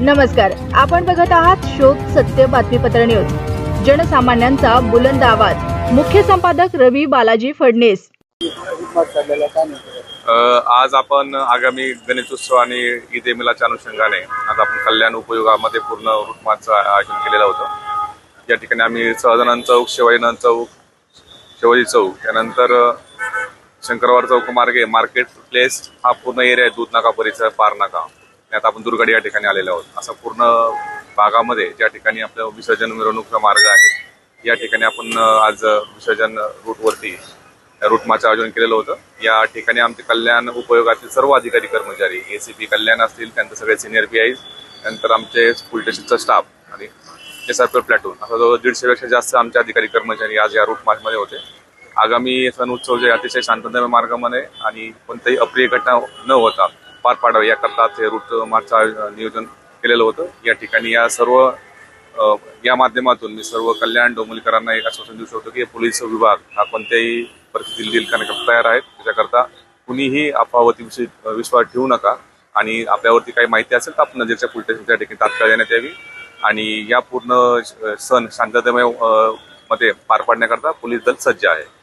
नमस्कार आपण बघत आहात शोध सत्य बातमीपत्र न्यूज. जनसामान्यांचा बुलंद आवाज. मुख्य संपादक रवी बालाजी फडणीस. आज आपण आगामी गणेशोत्सव आणि ईद ए मिलाच्या अनुषंगाने आज आपण कल्याण उपयोगामध्ये पूर्ण रूटमाचं आयोजन केलेलं होतं. या ठिकाणी आम्ही सहजानंद चौक शिवाजीनंद चौक शिवाजी चौक त्यानंतर शंकरवार चौक मार्गे मार्केट प्लेस हा पूर्ण एरिया आहे दूध नाका परिसर पार नाका. आता आपण दुर्गाडी या ठिकाणी आलेलो आहोत. असा पूर्ण भागामध्ये ज्या ठिकाणी आपलं विसर्जन मिरवणूकचा मार्ग आहे या ठिकाणी आपण आज विसर्जन रूटवरती रूटमाचं आयोजन केलेलं होतं. या ठिकाणी आमचे कल्याण उपयोगातील सर्व अधिकारी कर्मचारी एसीपी कल्याण असतील त्यानंतर सगळे सिनियर पी आय नंतर आमचे पोलीस स्टेशनचा स्टाफ आणि एस आर पी प्लॅटून असं जवळ दीडशेपेक्षा जास्त आमचे अधिकारी कर्मचारी आज या रूट मार्चमध्ये होते. आगामी सण उत्सव जे अतिशय शांततामय मार्गामध्ये आणि कोणत्याही अप्रिय घटना न होता पार पाडावे याकरता ते रूट मार्चचं नियोजन केलेलं होतं. या ठिकाणी या सर्व या माध्यमातून मी सर्व कल्याण डोंबलीकरांना एक आश्वासन देऊ शकतो की पोलीस विभाग हा कोणत्याही परिस्थितीत डील करण्याकरता तयार आहेत त्याच्याकरता कुणीही अफवावरती विश्व- विश्वास ठेवू नका. आणि आपल्यावरती काही माहिती असेल तर आपण नजीकच्या पोलीस स्टेशनच्या ठिकाणी तात्काळ देण्यात यावी. आणि या पूर्ण श- सण शांततामयमध्ये पार पाडण्याकरता पोलीस दल सज्ज आहे.